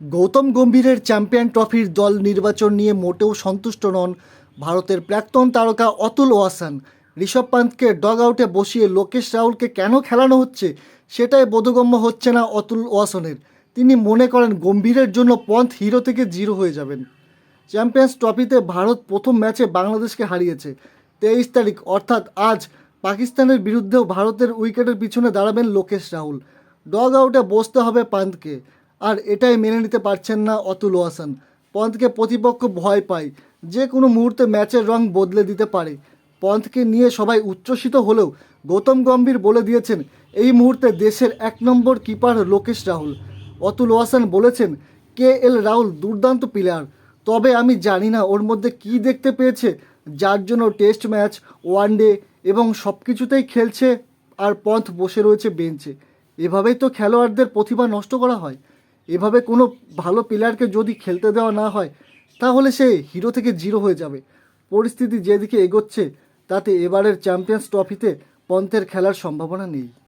Gautam গম্ভীরের champion ট্রফির দল নির্বাচন নিয়ে মোটেও সন্তুষ্ট নন ভারতের প্রাক্তন তারকা অতুল ওয়াসান। ঋষভ পান্তকে ডগ আউটে বসিয়ে লোকেশ রাহুলকে কেন খেলানো হচ্ছে সেটাই বোধগম্য হচ্ছে না অতুল ওয়াসনের। তিনি মনে করেন গম্ভীরের জন্য পন্থ হিরো থেকে জিরো হয়ে যাবেন। চ্যাম্পিয়ন্স ট্রফিতে ভারত প্রথম ম্যাচে বাংলাদেশকে হারিয়েছে। তেইশ তারিখ, অর্থাৎ আজ, পাকিস্তানের বিরুদ্ধেও ভারতের উইকেটের পিছনে দাঁড়াবেন লোকেশ রাহুল। ডগ আউটে বসতে হবে পান্তকে আর এটাই মেনে নিতে পারছেন না অতুল ওয়াসান। পন্থকে প্রতিপক্ষ ভয় পায়। যে কোনো মুহূর্তে ম্যাচের রং বদলে দিতে পারে। পন্থকে নিয়ে সবাই উচ্ছ্বসিত হলেও গৌতম গম্ভীর বলে দিয়েছেন, এই মুহূর্তে দেশের এক নম্বর কিপার লোকেশ রাহুল। অতুল ওয়াসান বলেছেন, কে এল রাহুল দুর্দান্ত প্লেয়ার তবে আমি জানি না ওর মধ্যে কি দেখতে পেয়েছে, যার জন্য টেস্ট ম্যাচ ওয়ানডে এবং সব কিছুতেই খেলছে আর পন্থ বসে রয়েছে বেঞ্চে। এভাবেই তো খেলোয়াড়দের প্রতিভা নষ্ট করা হয়। এভাবে কোনো ভালো প্লেয়ারকে যদি খেলতে দেওয়া না হয়, তাহলে সে হিরো থেকে জিরো হয়ে যাবে। পরিস্থিতি যেদিকে এগোচ্ছে, তাতে এবারের চ্যাম্পিয়ন্স ট্রফিতে পন্থের খেলার সম্ভাবনা নেই।